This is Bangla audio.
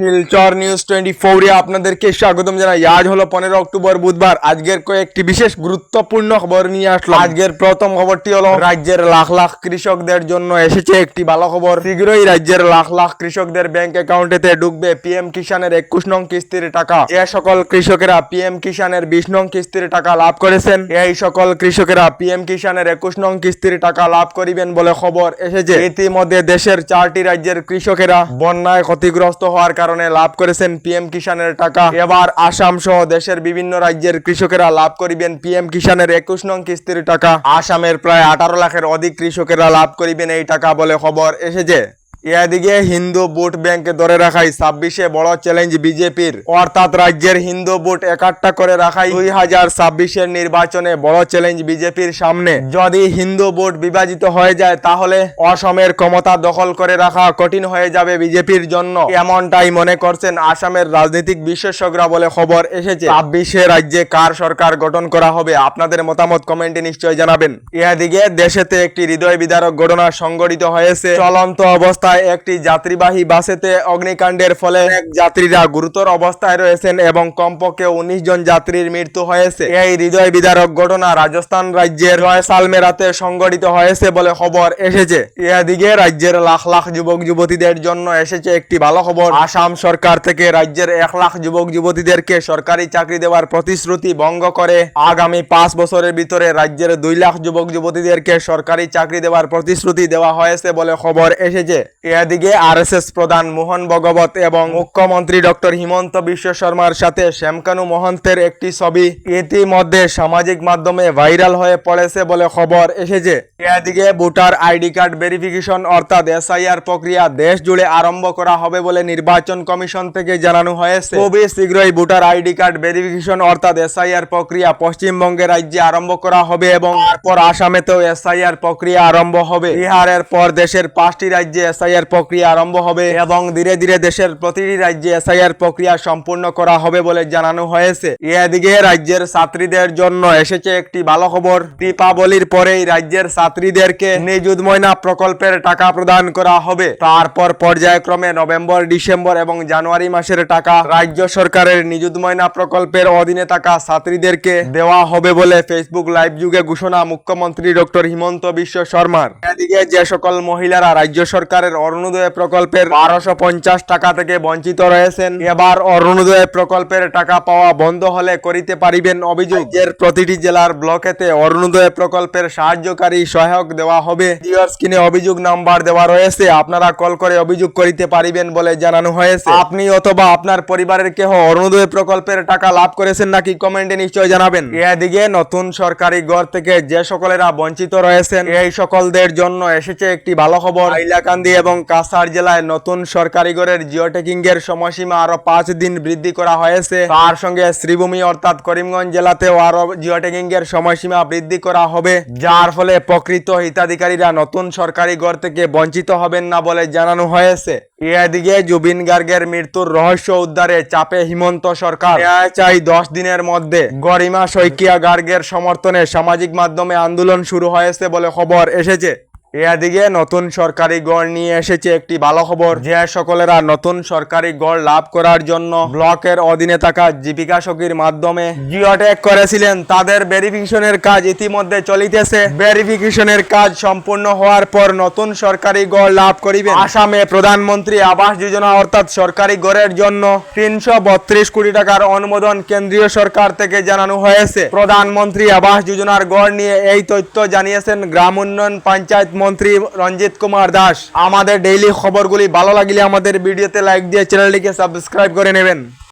শিলচর নিউজ টোয়েন্টি ফোরে আপনাদেরকে স্বাগতম জানাই। আজ হলো পনেরো অক্টোবর বুধবার। আজকের কয়েকটি বিশেষ গুরুত্বপূর্ণ খবর নিয়ে আসলাম। আজকের প্রথম খবরটি হলো রাজ্যের লাখ লাখ কৃষকদের জন্য এসেছে একটি ভালো খবর। শীঘ্রই রাজ্যের লাখ লাখ কৃষকদের ব্যাংক অ্যাকাউন্টেতে ঢুকবে পিএম কিষানের একুশ নং কিস্তির টাকা। যে সকল কৃষকেরা পিএম কিষানের বিশ নং কিস্তির টাকা লাভ করেছেন। এই সকল কৃষকেরা পিএম কিষানের একুশ নং কিস্তির টাকা লাভ করিবেন বলে খবর এসেছে। ইতিমধ্যে দেশের চারটি রাজ্যের কৃষকেরা বন্যায় ক্ষতিগ্রস্ত হওয়ার কারণে লাভ করেছেন পিএম কিষানের টাকা। এবার আসাম সহ দেশের বিভিন্ন রাজ্যের কৃষকেরা লাভ করিবেন পিএম কিষানের একুশ নং কিস্তির টাকা। আসামের প্রায় আঠারো লাখের অধিক কৃষকেরা লাভ করিবেন এই টাকা বলে খবর এসেছে। এদিকে হিন্দু ভোট ব্যাংকে ধরে রাখাই ছাব্বিশে বড় চ্যালেঞ্জ বিজেপির। অর্থাৎ রাজ্যের হিন্দু ভোট একাট্টা করে রাখাই দুই হাজার ছাব্বিশের নির্বাচনে বড় চ্যালেঞ্জ বিজেপির সামনে। যদি হিন্দু ভোট বিভাজিত হয়ে যায়, তাহলে অসমের ক্ষমতা দখল করে রাখা কঠিন হয়ে যাবে বিজেপির জন্য। এমনটাই মনে করছেন আসামের রাজনৈতিক বিশেষজ্ঞরা বলে খবর এসেছে। ছাব্বিশে রাজ্যে কার সরকার গঠন করা হবে, আপনাদের মতামত কমেন্টে নিশ্চয় জানাবেন। এদিকে দেশেতে একটি হৃদয় বিদারক ঘটনা সংঘটিত হয়েছে। চলন্ত অবস্থায় একটি যাত্রীবাহী বাসেতে অগ্নিকাণ্ডের ফলে এক যাত্রীরা গুরুতর অবস্থায় রয়েছেন এবং কমপক্ষে উনিশ জন যাত্রীর মৃত্যু হয়েছে। এই হৃদয় বিদারক ঘটনা রাজস্থান রাজ্যের জয়সালমেরাতে সংঘটিত হয়েছে বলে খবর এসেছে। এদিকে রাজ্যের লাখ লাখ যুবক যুবতীদের জন্য এসেছে একটি ভালো খবর। আসাম সরকার থেকে রাজ্যের এক লাখ যুবক যুবতীদেরকে সরকারি চাকরি দেওয়ার প্রতিশ্রুতি ভঙ্গ করে। আগামী পাঁচ বছরের ভিতরে রাজ্যের দুই লাখ যুবক যুবতীদেরকে সরকারি চাকরি দেওয়ার প্রতিশ্রুতি দেওয়া হয়েছে বলে খবর এসেছে। এদিকে আরএসএস প্রধান মোহন ভগবত এবং মুখ্যমন্ত্রী ডক্টর হিমন্ত বিশ্ব শর্মার সাথে শ্যামকানু মহন্তের একটি ছবি ইতিমধ্যে সামাজিক মাধ্যমে ভাইরাল হয়ে পড়েছে বলে খবর এসেছে। এদিকে ভোটার আইডি কার্ড ভেরিফিকেশন অর্থাৎ এসআইআর প্রক্রিয়া দেশ জুড়ে আরম্ভ করা হবে বলে নির্বাচন কমিশন থেকে জানানো হয়েছে। খুবই শীঘ্রই ভোটার আইডি কার্ড ভেরিফিকেশন অর্থাৎ এসআইআর প্রক্রিয়া পশ্চিমবঙ্গের রাজ্যে আরম্ভ করা হবে এবং তারপর আসামেতেও এসআইআর প্রক্রিয়া আরম্ভ হবে। বিহারের পর দেশের পাঁচটি রাজ্যে এসআইআর প্রক্রিয়া আরম্ভ হবে এবং ধীরে ধীরে দেশের প্রতিটি রাজ্যে এসআইআর প্রক্রিয়া সম্পূর্ণ করা হবে বলে জানানো হয়েছে। এদিকে রাজ্যের ছাত্রীদের জন্য এসেছে একটি ভালো খবর। দীপাবলির পরেই রাজ্যের ছাত্রীদেরকে নিযুত ময়না প্রকল্পের টাকা প্রদান করা হবে। তারপর পর্যায়ক্রমে নভেম্বর, ডিসেম্বর এবং জানুয়ারি মাসের টাকা রাজ্য সরকারের নিযুত ময়না প্রকল্পের অধীনে থাকা ছাত্রীদেরকে দেওয়া হবে বলে ফেসবুক লাইভ যুগে ঘোষণা মুখ্যমন্ত্রী ডক্টর হিমন্ত বিশ্ব শর্মার। এদিকে যে সকল মহিলারা রাজ্য সরকারের অরুণোদয় প্রকল্পের বারোশো পঞ্চাশ টাকা থেকে বঞ্চিত রয়েছেন। এবার অরুণোদয় প্রকল্পের টাকা পাওয়া বন্ধ হলে করিতে পারিবেন অভিযোগ। এর প্রতিটি জেলার ব্লকেতে অরুণোদয় প্রকল্পের সাহায্যকারী সহায়ক দেওয়া হবে। স্ক্রিনে অভিযোগ নাম্বার দেওয়া রয়েছে। আপনারা কল করে অভিযোগ করিতে পারিবেন বলে জানানো হয়েছে। আপনি অথবা আপনার পরিবারের কেহ অরুণোদয় প্রকল্পের টাকা লাভ করেছেন নাকি কমেন্টে নিশ্চয় জানাবেন। এদিকে নতুন সরকারি ঘর থেকে যে সকলেরা বঞ্চিত রয়েছেন, এই সকলদের জন্য এসেছে একটি ভালো খবর। হাইলাকান্দি এবং কাছাড় জেলায় নতুন সরকারি ঘরের জিও টেকিং এর সময়সীমা আরও পাঁচ দিন বৃদ্ধি করা হয়েছে। তার সঙ্গে শ্রীভূমি অর্থাৎ করিমগঞ্জ জেলাতেও আরও জিও টেকিং এর সময়সীমা বৃদ্ধি করা হবে, যার ফলে প্রকৃত হিতাধিকারীরা নতুন সরকারি ঘর থেকে বঞ্চিত হবেন না বলে জানানো হয়েছে। এদিকে জুবিন গার্গের মৃত্যুর রহস্য উদ্ধারে চাপে হিমন্ত সরকার। চাই দশ দিনের মধ্যে গরিমা শইকিয়া গার্গের সমর্থনে সামাজিক মাধ্যমে আন্দোলন শুরু হয়েছে বলে খবর এসেছে। এদিকে নতুন সরকারি গড় নিয়ে এসেছে একটি ভালো খবর। যে সকলেরা নতুন সরকারি গড় লাভ করার জন্য ব্লকের অধীনে থাকা জীবিকা সখীর মাধ্যমে জিওটেক করেছিলেন। তাদের ভেরিফিকেশনের কাজ ইতিমধ্যে চলিতেছে। ভেরিফিকেশনের কাজ সম্পূর্ণ হওয়ার পর নতুন সরকারি গড় লাভ করিবে আসামে প্রধানমন্ত্রী আবাস যোজনা অর্থাৎ সরকারি গড়ের জন্য তিনশো বত্রিশ কোটি টাকার অনুমোদন কেন্দ্রীয় সরকার থেকে জানানো হয়েছে। প্রধানমন্ত্রী আবাস যোজনার গড় নিয়ে এই তথ্য জানিয়েছেন গ্রাম উন্নয়ন পঞ্চায়েত মন্ত্রী রঞ্জিত কুমার দাস, আমাদের ডেইলি খবরগুলি ভালো লাগলে আমাদের ভিডিওতে লাইক দিয়ে চ্যানেলটিকে সাবস্ক্রাইব করে নেবেন।